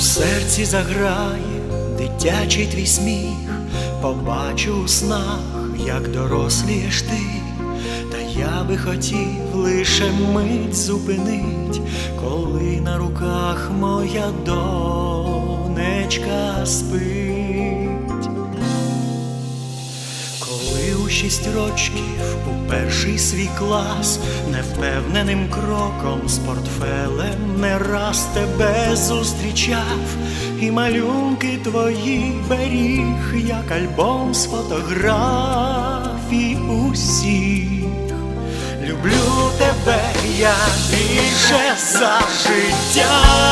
серці заграє дитячий твій сміх, побачу у снах, як дорослієш ти, та я би хотів лише мить зупинить, коли на руках моя донечка спить. Шість рочків у перший свій клас невпевненим кроком з портфелем не раз тебе зустрічав, і малюнки твої беріг, як альбом з фотографій усіх. Люблю тебе я більше за життя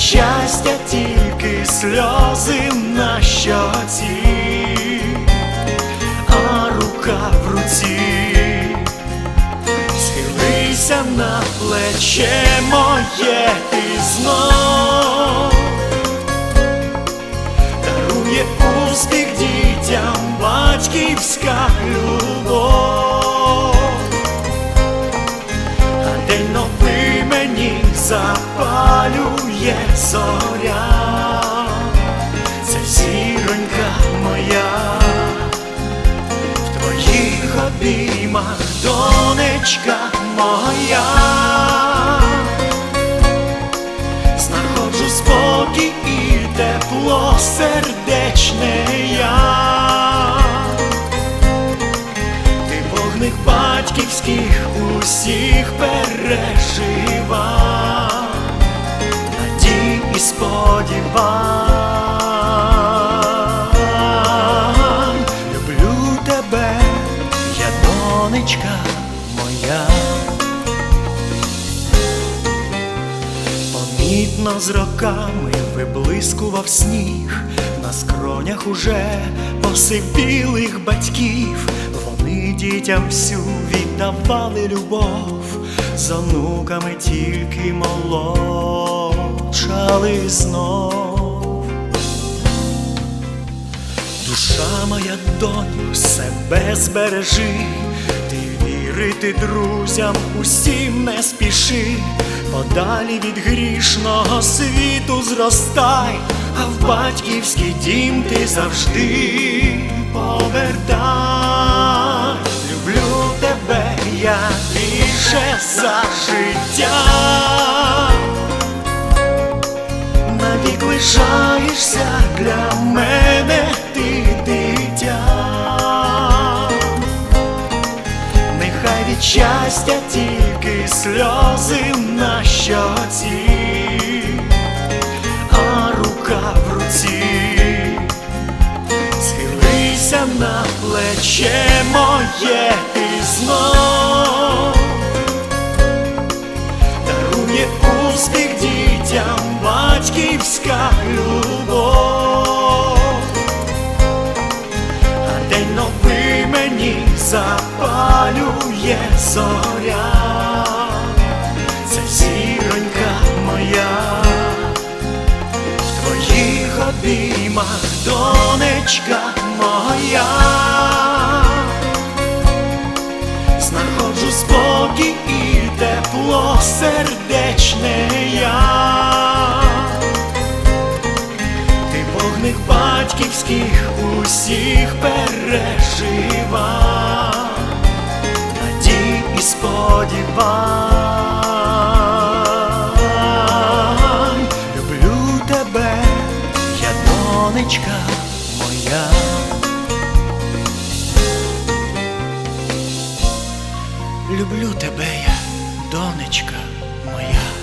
щастя тільки сльози на щоці, а рука в руці, схилися на плече моє і знов sorry. Донечка моя. Помітно з роками виблискував сніг, на скронях уже посивілих батьків, вони дітям всю віддавали любов, з онуками тільки молодшали знов. Душа моя доню, себе збережи, вірити друзям усім не спіши, подалі від грішного світу зростай, а в батьківський дім ти завжди повертай. Люблю тебе я більше за життя від щастя тільки сльози на щоці, а рука в руці, схилися на плече моє ти знов дарує успіх дітям батьківська любов, запалює зоря, це зіронька моя, в твоїх обіймах донечка моя. Знаходжу спокій і тепло сердечне я, ти вогник батьківських усіх сподівань. Люблю тебе, я донечка моя. Люблю тебе я, донечка моя.